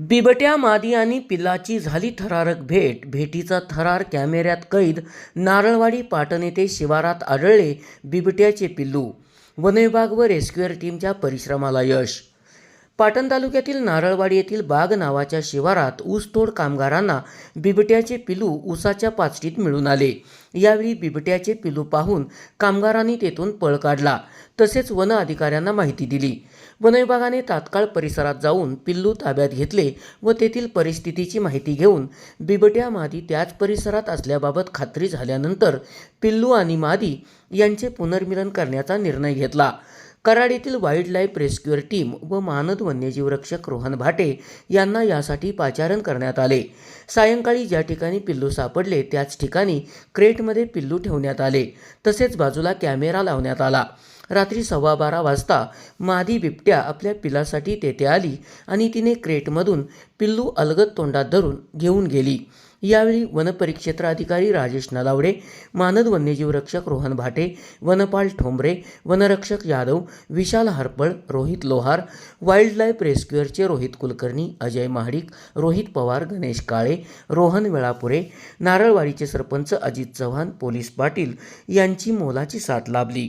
बिबट्या मादी आणि पिल्लाची झाली थरारक भेट. भेटीचा थरार कॅमेऱ्यात कैद. नारळवाडी पाटण येथे शिवारात आढळले बिबट्याचे पिल्लू. वनविभाग व रेस्क्युअर टीमच्या परिश्रमाला यश. पाटण तालुक्यातील नारळवाडी येथील बाग नावाच्या शिवारात ऊसतोड कामगारांना बिबट्याचे पिलू ऊसाच्या पाचटीत मिळून आले. यावेळी बिबट्याचे पिलू पाहून कामगारांनी तेथून पळ काढला. तसेच वन अधिकाऱ्यांना माहिती दिली. वनविभागाने तात्काळ परिसरात जाऊन पिल्लू ताब्यात घेतले व तेथील परिस्थितीची माहिती घेऊन बिबट्या मादी त्याच परिसरात असल्याबाबत खात्री झाल्यानंतर पिल्लू आणि मादी यांचे पुनर्मिलन करण्याचा निर्णय घेतला. कराड येथील वाईल्ड लाईफ रेस्क्युअर टीम व मानद वन्यजीव रक्षक रोहन भाटे यांना यासाठी पाचारण करण्यात आले. सायंकाळी ज्या ठिकाणी पिल्लू सापडले त्याच ठिकाणी क्रेटमध्ये पिल्लू ठेवण्यात आले. तसेच बाजूला कॅमेरा लावण्यात आला. रात्री सव्वा बारा वाजता मादी बिबट्या आपल्या पिलासाठी तेथे आली आणि तिने क्रेटमधून पिल्लू अलगद तोंडात धरून घेऊन गेली. यावेळी वनपरिक्षेत्र अधिकारी राजेश नलावडे मानद वन्यजीव रक्षक रोहन भाटे वनपाल ठोंबरे वनरक्षक यादव विशाल हरपळ रोहित लोहार वाईल्ड लाईफ रेस्क्युअरचे रोहित कुलकर्णी अजय महाडिक रोहित पवार गणेश काळे रोहन वेळापुरे नारळवाडीचे सरपंच अजित चव्हाण पोलीस पाटील यांची मोलाची साथ लाभली.